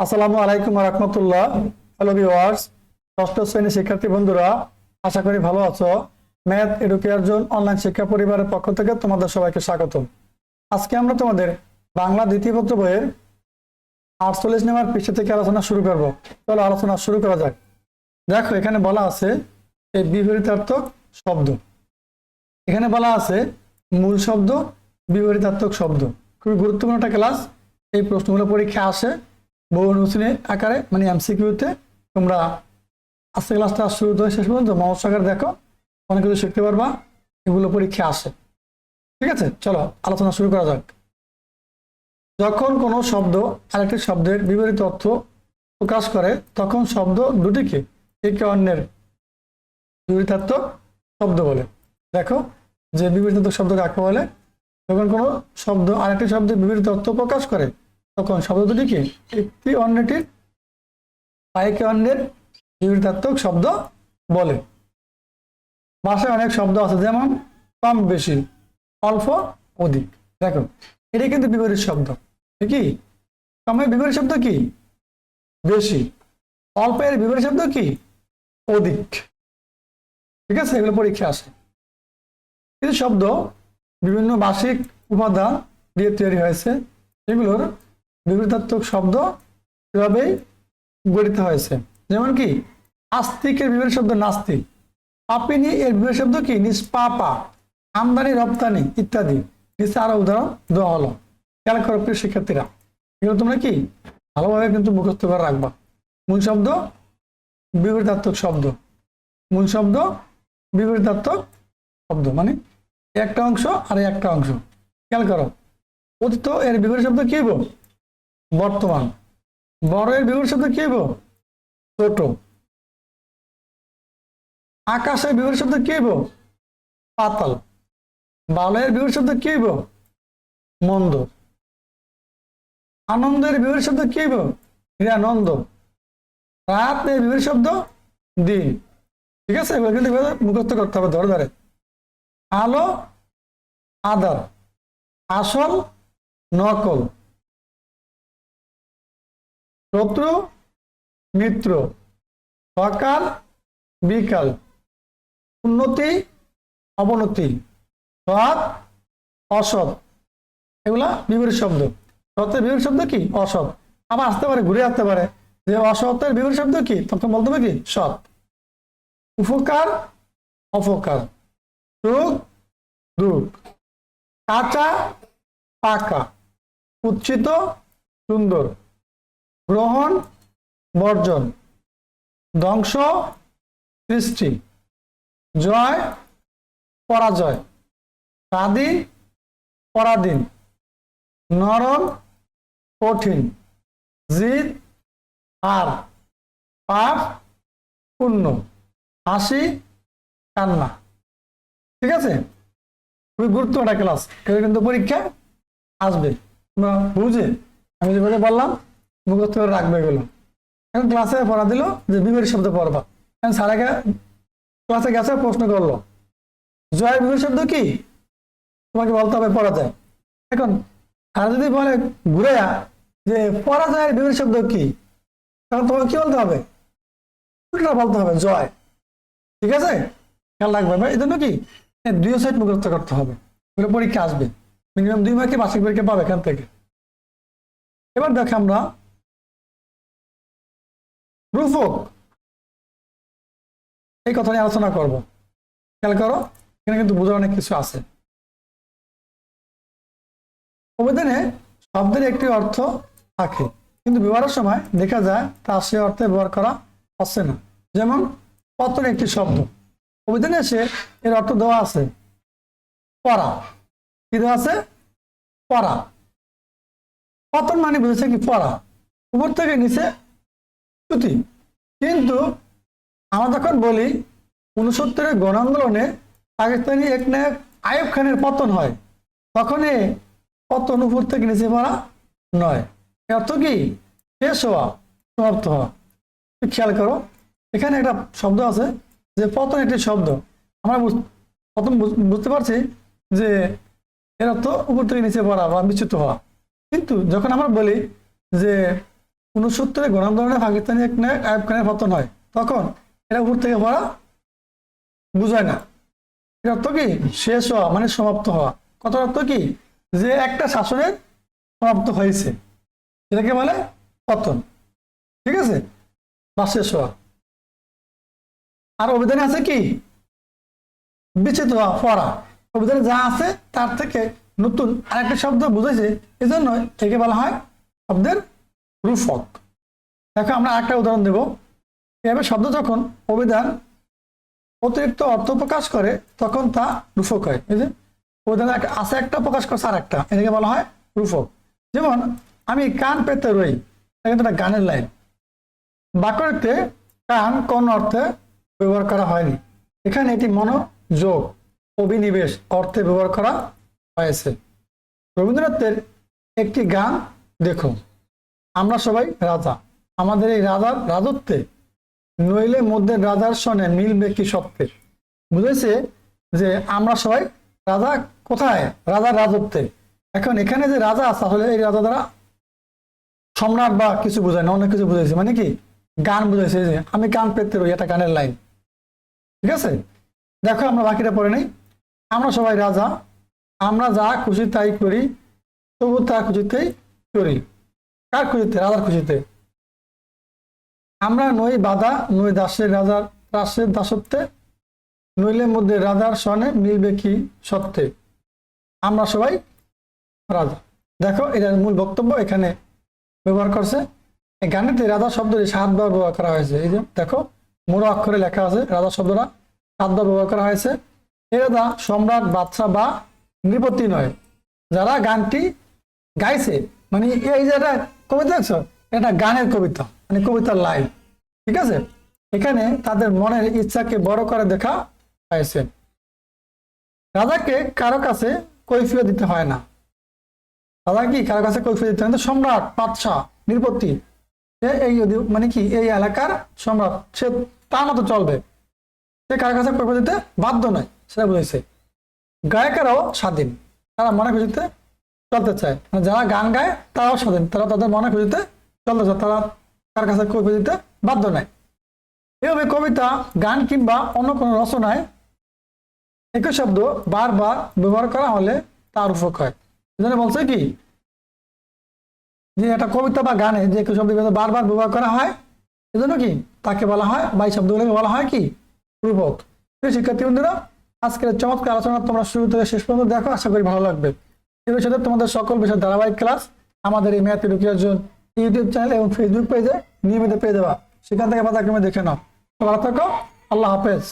আসসালামু আলাইকুম রহমতুল্লাহ। Hello viewers ষষ্ঠ শ্রেণির শিক্ষার্থী বন্ধুরা, আশা করি ভালো আছো। ম্যাথ এডুকেয়ার জোন অনলাইন শিক্ষা পরিবারের পক্ষ থেকে তোমাদের সবাইকে স্বাগত আজকে আমরা তোমাদের বাংলা দ্বিতীয় পত্র বইয়ের আটচল্লিশ নাম্বার পৃষ্ঠা থেকে আলোচনা শুরু করব। চলো আলোচনা শুরু করা যাক। দেখো, এখানে বলা আছে এই বিপরীতার্থক শব্দ। এখানে বলা আছে মূল শব্দ, বিপরীতার্থক শব্দ। খুবই গুরুত্বপূর্ণ একটা ক্লাস এই প্রশ্নগুলো পরীক্ষা আসে। বহু অনুশীলনী আকারে মানে এমসিকিউতে তোমরা আজকে ক্লাসটা শুরু থেকে শেষ পর্যন্ত মহসাগর দেখো, অনেক কিছু শিখতে পারবা, এগুলো পরীক্ষা আসে ঠিক আছে? চলো, আলোচনা শুরু করা যাক। যখন কোনো শব্দ আরেকটি শব্দের বিপরীত অর্থ প্রকাশ করে, তখন শব্দ দুটিকে একে অন্যের বিপরীতার্থক শব্দ বলে। দেখো, যে বিপরীতার্থক শব্দ কাকে বলে, যখন কোনো শব্দ আরেকটি শব্দের বিপরীত অর্থ প্রকাশ করে তখন শব্দ দুটিকে একটি অন্যটির একে অন্যের বিপরীতার্থক শব্দ বলে। ভাষায় অনেক শব্দ আছে, যেমন কম বেশি, অল্প অধিক। দেখো, এটি কিন্তু বিপরীত শব্দ। কি? কমের বিপরীত শব্দ কি? বেশি। অল্পের বিপরীত শব্দ কি? অধিক। ঠিক আছে? এগুলো পরীক্ষা আসে। কিছু শব্দ বিভিন্ন ভাষিক উপাদান দিয়ে তৈরি হয়েছে। এগুলোর বিপরীতাত্মক শব্দ এভাবেই গঠিত হয়েছে। যেমন কি আস্তিকের বিপরীত শব্দ নাস্তিক। পাপিনি এর বিপরীত শব্দ কি? নিষ্পাপা, আমদানি, রপ্তানি ইত্যাদি। নিচে আরও উদাহরণ দেওয়া হলো। খেয়াল করো প্রিয় শিক্ষার্থীরা। এগুলো তোমরা কি? ভালোভাবে কিন্তু মুখস্থ করে রাখবা। মূল শব্দ বিপরীতাত্মক শব্দ। মূল শব্দ বিপরীতাত্মক শব্দ। মানে একটা অংশ আর একটা অংশ। খেয়াল করো। অতীত এর বিপরীত শব্দ কি বর্তমান। বড় এর বিপরীত শব্দ কি হইব? ছোট। আকাশের বিপরীত শব্দ কি হইব? পাতাল। বালের বিপরীত শব্দ কি হইব? মন্দ। আনন্দের বিপরীত শব্দ কি হইব? আনন্দ রাত এর বিপরীত শব্দ দিন। ঠিক আছে? এগুলো কিন্তু মুখস্থ করতে হবে, ধরে ধরে। আলো আদার আসল, নকল। শত্রু মিত্র। সকাল, বিকাল। উন্নতি, অবনতি। সৎ, অসৎ। এগুলা বিপরীত শব্দ। সত্যের বিপরীত শব্দ কি? অসৎ। আবার আসতে পারে, ঘুরে আসতে পারে। যে অসতের বিপরীত শব্দ কি? তখন বলতে হবে কি? সৎ। উপকার, অপকার। সুখ, দুঃখ। কাঁচা, পাকা। উচ্ছিত, সুন্দর। গ্রহণ, বর্জন, ধ্বংস, সৃষ্টি, জয়, পরাজয় স্বাধীন পরাধীন, নরম, কঠিন জিত আর পাপ পূর্ণ হাসি, কান্না। ঠিক আছে? খুবই গুরুত্বপূর্ণ একটা ক্লাস এটা কিন্তু পরীক্ষা আসবে। বুঝে আমি যেভাবে বললাম মুখস্থ করে রাখবে এগুলো। এখন ক্লাসে পড়া দিল যে বিপরীত শব্দ পড়বা। এখন স্যারাকে ক্লাসে গেছে, প্রশ্ন করল। জয়ের বিপরীত শব্দ কি? তোমাকে বলতে হবে পরাজয় এখন আর যদি বলে ঘুরে যে পড়া পরাজয়ের বিপরীত শব্দ কি, তখন তোমাকে কি বলতে হবে? উল্টা বলতে হবে, জয়। ঠিক আছে? খেয়াল রাখবে এই জন্য কি? দুই সাইড মুখস্থ করতে হবে। পরীক্ষা আসবে। মিনিমাম দুই মার্কে বার্ষিক পরীক্ষা পাবে এখান থেকে। এবার দেখে আমরা রূপক এই কথা নিয়ে আলোচনা করব। খেয়াল করো, এখানে কিন্তু বোঝার অনেক কিছু আছে। অভিধানে শব্দের একটি অর্থ থাকে, কিন্তু ব্যবহারের সময় দেখা যায় তা সে অর্থে ব্যবহার করা হচ্ছে না। যেমন পতন একটি শব্দ। অভিধানে এসে এর অর্থ দেওয়া আছে, পড়া। কি দেওয়া আছে? পড়া। পতন মানে বুঝেছে কি পড়া। উপর থেকে নিচে চ্যুতি কিন্তু আমরা যখন বলি উনসত্তরের গণ আন্দোলনে পাকিস্তানি এক নায়ক আয়ুব খানের পতন হয় তখন এ পতন উপর থেকে নিচে পড়া নয়। অর্থ কি? শেষ হওয়া, সমাপ্ত হওয়া। খেয়াল করো, এখানে একটা শব্দ আছে যে পতন একটি শব্দ। আমরা প্রথম বুঝ- বুঝতে পারছি যে এর অর্থ উপর থেকে নিচে পড়া বা বিচ্যুত হওয়া। কিন্তু যখন আমরা বলি যে উনসত্তরে গণান্দোলনে পাকিস্তানি এক নায়ক আয়ুব খানের পতন হয় তখন এটা উপর থেকে পড়া বুঝায় না। এর অর্থ কি? শেষ হওয়া মানে সমাপ্ত হওয়া। কত অর্থ কি? যে একটা শাসনের সমাপ্ত হয়েছে। এটাকে বলে পতন। ঠিক আছে? বা শেষ হওয়া। আর অভিধানে আছে কি? বিচিত হওয়া, পড়া। অভিধানে যা আছে তার থেকে নতুন আরেকটা শব্দ বুঝেছে। এই জন্য একে বলা হয় শব্দের রূপক দেখো, আমরা আরেকটা উদাহরণ দেব। এভাবে শব্দ যখন অভিধান অতিরিক্ত অর্থ প্রকাশ করে, তখন তা রূপক হয়। এই যে অভিধানে একটা আছে একটা, প্রকাশ করছে আর একটা এটাকে বলা হয় রূপক যেমন, আমি কান পেতে রই, এটা কিন্তু একটা গানের লাইন। বাক্যতে কান কোন অর্থে ব্যবহার করা হয়নি। এখানে এটি মনোযোগ, অভিনিবেশ অর্থে ব্যবহার করা হয়েছে। রবীন্দ্রনাথের একটি গান দেখো আমরা সবাই রাজা। আমাদের এই রাজার রাজত্বে নইলে মধ্যে রাজার সনে মিলবে কি সত্যে বুঝেছে যে আমরা সবাই রাজা কোথায়? রাজার রাজত্বে। এখন এখানে যে রাজা আছে আসলে এই রাজা দ্বারা সম্রাট বা কিছু বোঝায় না, অনেক কিছু বুঝাইছে। মানে কি? গান বুঝাইছে যে আমি গান পেতে রই এটা গানের লাইন। ঠিক আছে? দেখো, আমরা বাকিটা পড়ে নেই। আমরা সবাই রাজা। আমরা যা খুশি তাই করি, তবু তা খুশিতেই করি। কার খুশিতে? রাজার খুশিতে। আমরা নই বাধা, নই দাসের রাজার দাসের দাসত্বে নইলের মধ্যে রাজার সনে মিলবে কি সত্যে? আমরা সবাই রাজা। দেখো এটার মূল বক্তব্য এখানে ব্যবহার করছে। এই গানেতে রাজা শব্দটি সাতবার ব্যবহার করা হয়েছে। এই যে, দেখো মোড়ো অক্ষরে লেখা আছে রাজা শব্দটা সাতবার ব্যবহার করা হয়েছে। এই রাজা সম্রাট, বাদশাহ বা নৃপতি নয়। যারা গানটি গাইছে মানে এই যে একটা কবিতা দেখছ? এটা গানের কবিতা মানে কবিতার লাইন, ঠিক আছে? এখানে তাদের মনের ইচ্ছাকে বড় করে দেখা হয়েছে। রাজাকে কারও কাছে কৈফিয়ত দিতে হয় না। রাজা কি কারও কাছে কৈফিয়ত দিতে হয় না। সম্রাট, বাদশাহ নৃপতি সে এই মানে কি, এই এলাকার সম্রাট, সে তার মতো চলবে। সে কারও কাছে কৈফিয়ত দিতে বাধ্য নয়, সেটা বুঝেছে। গায়কেরাও স্বাধীন। তারা মনে খুশিতে চলতে চায়। মানে যারা গান গায় তারাও স্বাধীন তারা তাদের মনে খুশিতে চলতে চায়। তারা কার কাছে কৈফিয়ত দিতে বাধ্য নয়। এভাবে কবিতা, গান কিংবা অন্য কোনো রচনায় একই শব্দ বারবার ব্যবহার করা হলে তার উপক হয়। এজন্য বলছে কি, যে একটা কবিতা বা গানে যে একই শব্দ বারবার ব্যবহার করা হয়, এজন্য কি তাকে বলা হয় বা এই শব্দগুলোকে বলা হয় কি, রূপক। শিক্ষার্থী বন্ধুরা, আজকের চমৎকার আলোচনা তোমরা শুরু থেকে শেষ পর্যন্ত দেখো। আশা করি ভালো লাগবে। এর সাথে তোমাদের সকল বিষয় ধারাবাহিক ক্লাস আমাদের এই ম্যাথ জন্য ইউটিউব চ্যানেল এবং ফেসবুক পেজে নিয়মিত পেয়ে দেওয়া সেখান থেকে পাতাক্রমে দেখে নাও। ভালো থাকো, আল্লাহ হাফেজ।